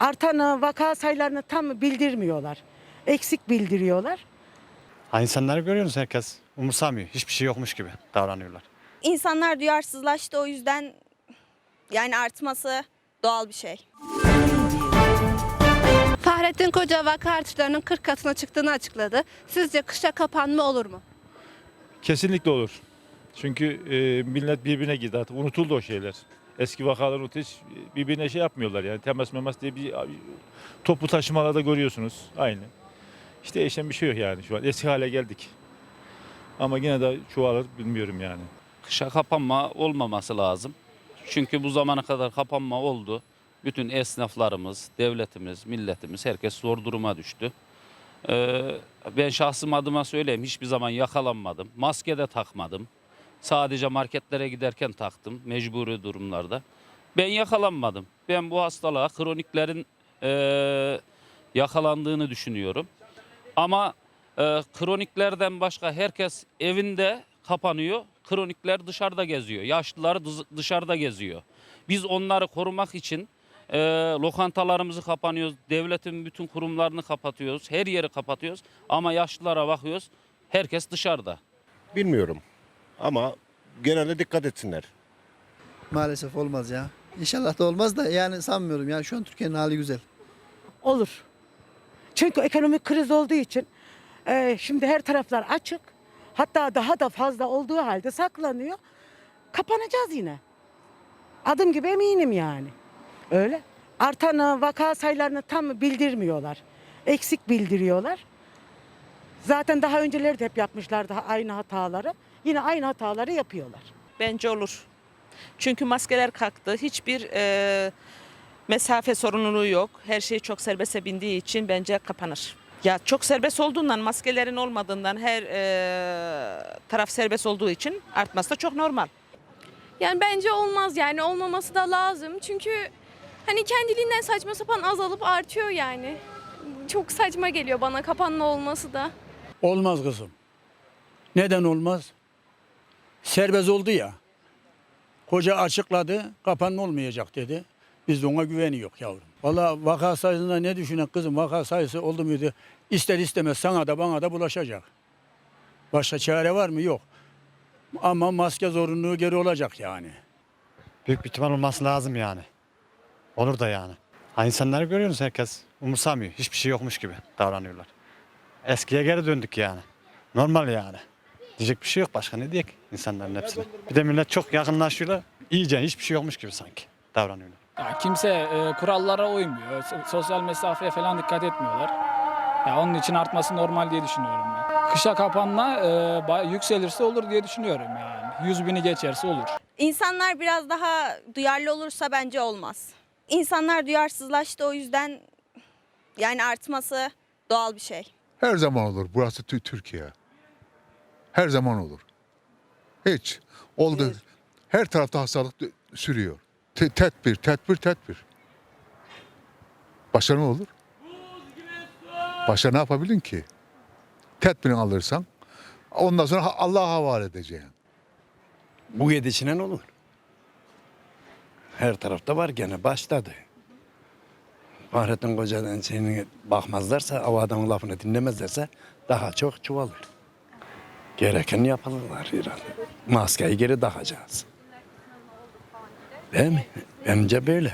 Artan e, vaka sayılarını tam bildirmiyorlar. Eksik bildiriyorlar. Ha insanları görüyorsunuz herkes umursamıyor. Hiçbir şey yokmuş gibi davranıyorlar. İnsanlar duyarsızlaştı o yüzden yani artması doğal bir şey. Fahrettin Koca vaka artışlarının 40 katına çıktığını açıkladı. Sizce kışa kapanma olur mu? Kesinlikle olur. Çünkü e, millet birbirine girdi artık. Unutuldu o şeyler. Eski vakalar unutuldu. Hiç birbirine şey yapmıyorlar yani. Temas memas diye bir toplu taşımalarda görüyorsunuz. Aynı. İşte değişen bir şey yok yani şu an. Eski hale geldik. Ama yine de çoğalır bilmiyorum yani. kışa kapanma olmaması lazım. Çünkü bu zamana kadar kapanma oldu. Bütün esnaflarımız, devletimiz, milletimiz herkes zor duruma düştü. Ee, ben şahsım adıma söyleyeyim hiçbir zaman yakalanmadım. Maske de takmadım. Sadece marketlere giderken taktım mecburi durumlarda. Ben yakalanmadım. Ben bu hastalığa kroniklerin eee, yakalandığını düşünüyorum. Ama e, kroniklerden başka herkes evinde kapanıyor. Kronikler dışarıda geziyor. Yaşlılar dışarıda geziyor. Biz onları korumak için e, lokantalarımızı kapanıyoruz. Devletin bütün kurumlarını kapatıyoruz. Her yeri kapatıyoruz. Ama yaşlılara bakıyoruz. Herkes dışarıda. Bilmiyorum. Ama genelde dikkat etsinler. Maalesef olmaz ya. İnşallah da olmaz da yani sanmıyorum ya. Şu an Türkiye'nin hali güzel. Olur. Çünkü ekonomik kriz olduğu için e, şimdi her taraflar açık. Hatta daha da fazla olduğu halde saklanıyor. Kapanacağız yine. Adım gibi eminim yani. Öyle. Artan e, vaka sayılarını tam bildirmiyorlar. Eksik bildiriyorlar. Zaten daha önceleri de hep yapmışlar daha aynı hataları. Yine aynı hataları yapıyorlar. Bence olur. Çünkü maskeler kalktı. Hiçbir e, mesafe sorununu yok. Her şey çok serbeste bindiği için bence kapanır. Ya çok serbest olduğundan, maskelerin olmadığından her e, taraf serbest olduğu için artması da çok normal. Yani bence olmaz yani olmaması da lazım. Çünkü hani kendiliğinden saçma sapan azalıp artıyor yani. Çok saçma geliyor bana kapanma olması da. Olmaz kızım. Neden olmaz? Serbest oldu ya. Koca açıkladı, kapanma olmayacak dedi. Biz de ona güveniyoruz yavrum. Valla vaka sayısında ne düşünün kızım? Vaka sayısı oldu muydu? İster istemez sana da bana da bulaşacak. Başka çare var mı? Yok. Ama maske zorunluluğu geri olacak yani. Büyük bir ihtimal olması lazım yani. Olur da yani. Ha insanları görüyorsunuz herkes umursamıyor. Hiçbir şey yokmuş gibi davranıyorlar. Eskiye geri döndük yani. Normal yani. Diyecek bir şey yok başka ne diyecek insanların hepsine. Bir de millet çok yakınlaşıyorlar. İyice hiçbir şey yokmuş gibi sanki davranıyorlar. Ya kimse e, kurallara uymuyor. So- Sosyal mesafeye falan dikkat etmiyorlar. Ya onun için artması normal diye düşünüyorum ben. Kışa kapanma e, yükselirse olur diye düşünüyorum yani. 100 bini geçerse olur. İnsanlar biraz daha duyarlı olursa bence olmaz. İnsanlar duyarsızlaştı o yüzden yani artması doğal bir şey. Her zaman olur. Burası Tü- Türkiye. Her zaman olur. Hiç. Oldu. Her tarafta hastalık sürüyor. Te- tedbir, tedbir, tedbir. Başka ne olur? Başka ne yapabilin ki? Tedbirini alırsan ondan sonra ha- Allah'a havale edeceksin. Bu yedisinden olur. Her tarafta var gene başladı. Fahrettin Koca'dan seni bakmazlarsa, o adamın lafını dinlemezlerse daha çok çoğalır. Gereken yapılırlar herhalde. Maskeyi geri takacağız. Değil mi? Bence böyle.